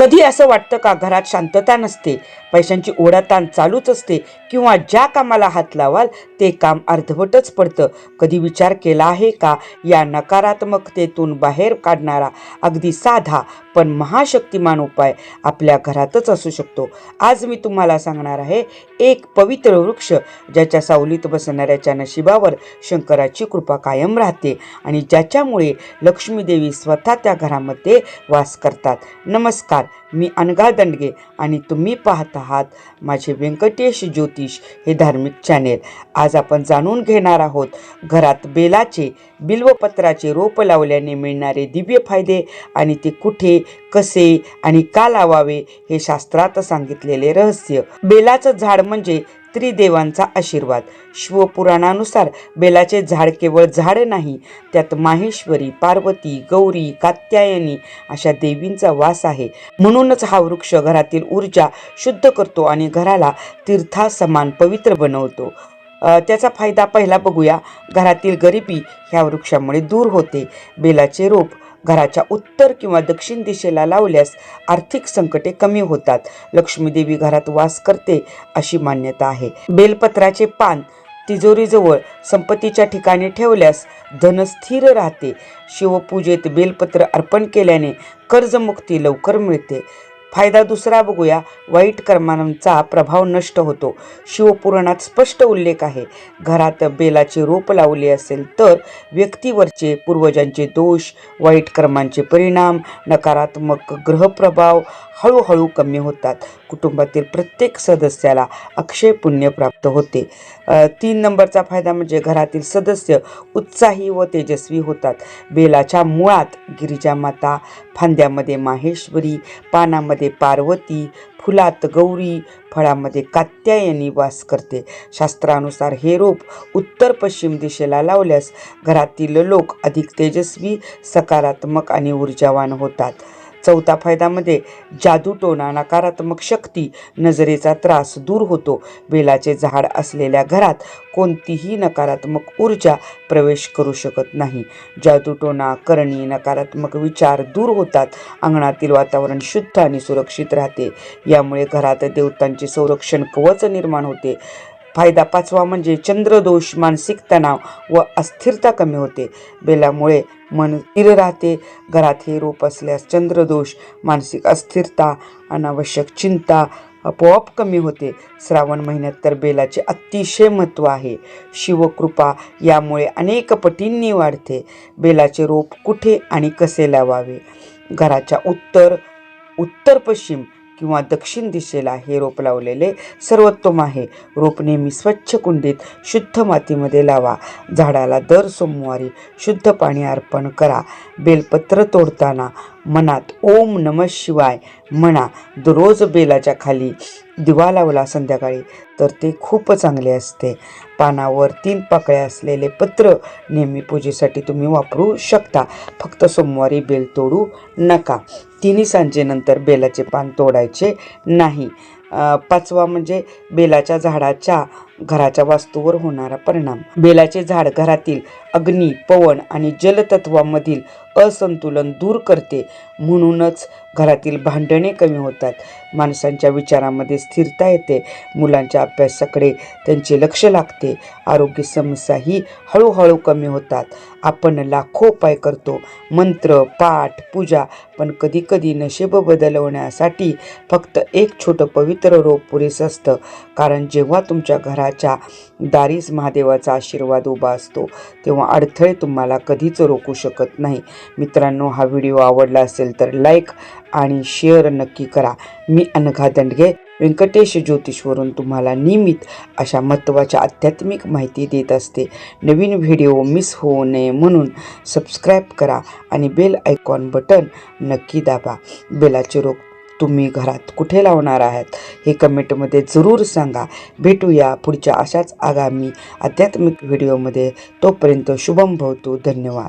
कधी असं वाटतं का घरात शांतता नसते? पैशांची ओढाताण चालूच असते किंवा ज्या कामाला हात लावाल ते काम अर्धवटच पडतं. कधी विचार केला आहे का? या नकारात्मकतेतून बाहेर काढणारा अगदी साधा पण महाशक्तिमान उपाय आपल्या घरातच असू शकतो. आज मी तुम्हाला सांगणार आहे एक पवित्र वृक्ष ज्याच्या सावलीत बसणाऱ्याच्या नशिबावर शंकराची कृपा कायम राहते आणि ज्याच्यामुळे लक्ष्मीदेवी स्वतः त्या घरामध्ये वास करतात. नमस्कार. मी अनघा दंडगे आणि तुम्ही पाहत आहात माझे व्यंकटेश ज्योतिष हे धार्मिक चॅनेल आज आपण जाणून घेणार आहोत घरात बेलाचे बिल्वपत्राचे रोप लावल्याने मिळणारे दिव्य फायदे आणि ते कुठे कसे आणि का लावावे हे शास्त्रात सांगितलेले रहस्य. बेलाचं झाड म्हणजे त्रिदेवांचा आशीर्वाद. शिवपुराणानुसार बेलाचे झाड केवळ झाड नाही त्यात माहेश्वरी पार्वती गौरी कात्यायनी अशा देवींचा वास आहे. म्हणूनच हा वृक्ष घरातील ऊर्जा शुद्ध करतो आणि घराला तीर्थासमान पवित्र बनवतो. त्याचा फायदा पहिला बघूया. घरातील गरिबी ह्या वृक्षामुळे दूर होते. बेलाचे रोप घराच्या उत्तर किंवा दक्षिण दिशेला लावल्यास आर्थिक संकटे कमी होतात. लक्ष्मीदेवी घरात वास करते अशी मान्यता आहे. बेलपत्राचे पान तिजोरीजवळ संपत्तीच्या ठिकाणी ठेवल्यास धन स्थिर राहते. शिवपूजेत बेलपत्र अर्पण केल्याने कर्जमुक्ती लवकर मिळते. फायदा दुसरा बघूया. वाईट कर्मांचा प्रभाव नष्ट होतो. शिवपुराणात स्पष्ट उल्लेख आहे. घरात बेलाचे रोप लावले असेल तर व्यक्तीवरचे पूर्वजांचे दोष वाईट कर्मांचे परिणाम नकारात्मक ग्रहप्रभाव हळूहळू कमी होतात. कुटुंबातील प्रत्येक सदस्याला अक्षय पुण्य प्राप्त होते. तीन नंबरचा फायदा म्हणजे घरातील सदस्य उत्साही व तेजस्वी होतात. बेलाच्या मुळात गिरिजामाता फांद्यामध्ये माहेश्वरी पानामध्ये पार्वती फुलात गौरी फळामध्ये कात्यायनी वास करते. शास्त्रानुसार हे रोप उत्तर पश्चिम दिशेला लावल्यास घरातील लोक अधिक तेजस्वी सकारात्मक आणि ऊर्जावान होतात. चौथा फायद्यामध्ये जादूटोणा नकारात्मक शक्ती नजरेचा त्रास दूर होतो. बेलाचे झाड असलेल्या घरात कोणतीही नकारात्मक ऊर्जा प्रवेश करू शकत नाही. जादूटोणा करणी नकारात्मक विचार दूर होतात. अंगणातील वातावरण शुद्ध आणि सुरक्षित राहते. यामुळे घरात देवतांचे संरक्षण कवच निर्माण होते. फायदा पाचवा म्हणजे चंद्रदोष मानसिक तणाव व अस्थिरता कमी होते. बेलामुळे मन स्थिर राहते. घरात हे रोप असल्यास चंद्रदोष मानसिक अस्थिरता अनावश्यक चिंता आपोआप कमी होते. श्रावण महिन्यात तर बेलाचे अतिशय महत्त्व आहे. शिवकृपा यामुळे अनेक पटींनी वाढते. बेलाचे रोप कुठे आणि कसे लावावे? घराच्या उत्तर उत्तर पश्चिम किंवा दक्षिण दिशेला हे रोप लावलेले सर्वोत्तम आहे. रोप नेहमी स्वच्छ कुंडीत शुद्ध मातीमध्ये लावा. झाडाला दर सोमवारी शुद्ध पाणी अर्पण करा. बेलपत्र तोडताना मनात ओम नम शिवाय म्हणा. दररोज बेलाच्या खाली दिवा लावला संध्याकाळी. तर ते खूप चांगले असते. पानावर तीन पाकळ्या असलेले पत्र नेहमी पूजेसाठी तुम्ही वापरू शकता. फक्त सोमवारी बेल तोडू नका. तिन्ही सांजेनंतर बेलाचे पान तोडायचे नाही. पाचवा म्हणजे बेलाच्या झाडाच्या घराच्या वास्तूवर होणारा परिणाम. बेलाचे झाड घरातील अग्नी पवन आणि जलतत्वामधील असंतुलन दूर करते. म्हणूनच घरातील भांडणे कमी होतात. माणसांच्या विचारामध्ये स्थिरता येते मुलांच्या अभ्यासाकडे त्यांचे लक्ष लागते. आरोग्य समस्याही हळूहळू कमी होतात. आपण लाखो उपाय करतो. मंत्र पाठ पूजा पण कधीकधी नशेब बदलवण्यासाठी फक्त एक छोटं पवित्र रोप पुरेसं असतं. कारण जेव्हा तुमच्या घराच्या दारीस महादेवाचा आशीर्वाद उभा असतो तेव्हा अडथळे तुम्हाला कधीच रोखू शकत नाही. मित्रांनो हा व्हिडिओ आवडला असेल तर लाईक आणि शेअर नक्की करा. मी अनघा दंडगे व्यंकटेश ज्योतिषवरून तुम्हाला नियमित अशा महत्त्वाच्या आध्यात्मिक माहिती देत असते. नवीन व्हिडिओ मिस होऊ नये म्हणून सबस्क्राईब करा आणि बेल आयकॉन बटन नक्की दाबा. बेलाचे रोग तुम्ही घरात कुठे लावणार आहात? हे कमेंटमध्ये जरूर सांगा. भेटूया पुढच्या अशाच आगामी आध्यात्मिक व्हिडिओमध्ये. तोपर्यंत शुभम भवतो धन्यवाद.